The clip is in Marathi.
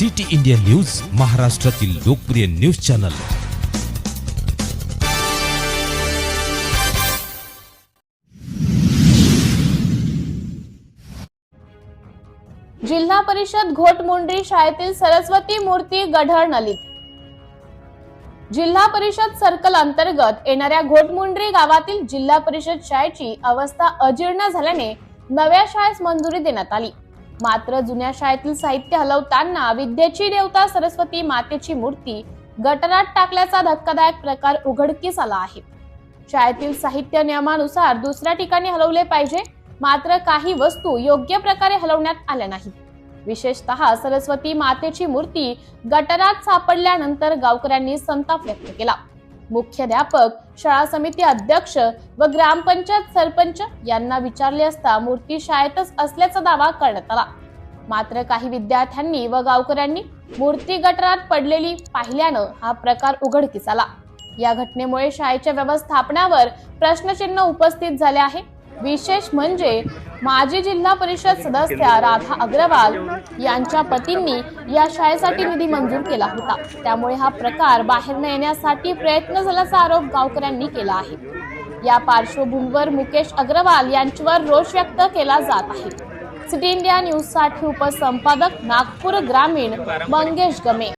सिटी इंडिया न्यूज महाराष्ट्रातील लोकप्रिय न्यूज चॅनल. जिल्हा परिषद घोटमुंडी शाळेतील सरस्वती मूर्ती गढळ नलीत जिल्हा परिषद सर्कल अंतर्गत येणाऱ्या घोटमुंड्री गावातील जिल्हा परिषद शाळेची अवस्था अजीर्ण झाल्याने नव्या शाळेस मंजुरी देण्यात आली. मात्र जुन्या शाळेतील साहित्य हलवताना विद्येची देवता सरस्वती मातेची मूर्ती गटारात टाकल्याचा धक्कादायक प्रकार उघडकीस आला आहे. शाळेतील साहित्य नियमानुसार दुसऱ्या ठिकाणी हलवले पाहिजे मात्र काही वस्तू योग्य प्रकारे हलवण्यात आल्या नाहीत. विशेषतः सरस्वती मातेची मूर्ती गटारात सापडल्यानंतर गावकऱ्यांनी संताप व्यक्त केला. मुख्याध्यापक शाळा समिती अध्यक्ष व ग्रामपंचायत सरपंच यांना विचारले असता मूर्ती शाळेतच असल्याचा दावा करण्यात आला. मात्र काही विद्यार्थ्यांनी व गावकऱ्यांनी मूर्ती गटारात पडलेली पाहिल्यानं हा प्रकार उघडकीस आला. या घटनेमुळे शाळेच्या व्यवस्थापनावर प्रश्नचिन्ह उपस्थित झाले आहे. विशेष म्हणजे माजी जिल्हा परिषद सदस्या राधा अग्रवाल यांच्या पतींनी या शाळेसाठी निधी मंजूर केला होता. त्यामुळे हा प्रकार बाहेर न येण्यासाठी प्रयत्न झाल्याचा आरोप गावकऱ्यांनी केला आहे. या पार्श्वभूमीवर मुकेश अग्रवाल यांच्यावर रोष व्यक्त केला जात आहे. सिटी इंडिया न्यूजसाठी उपसंपादक नागपूर ग्रामीण मंगेश गमे.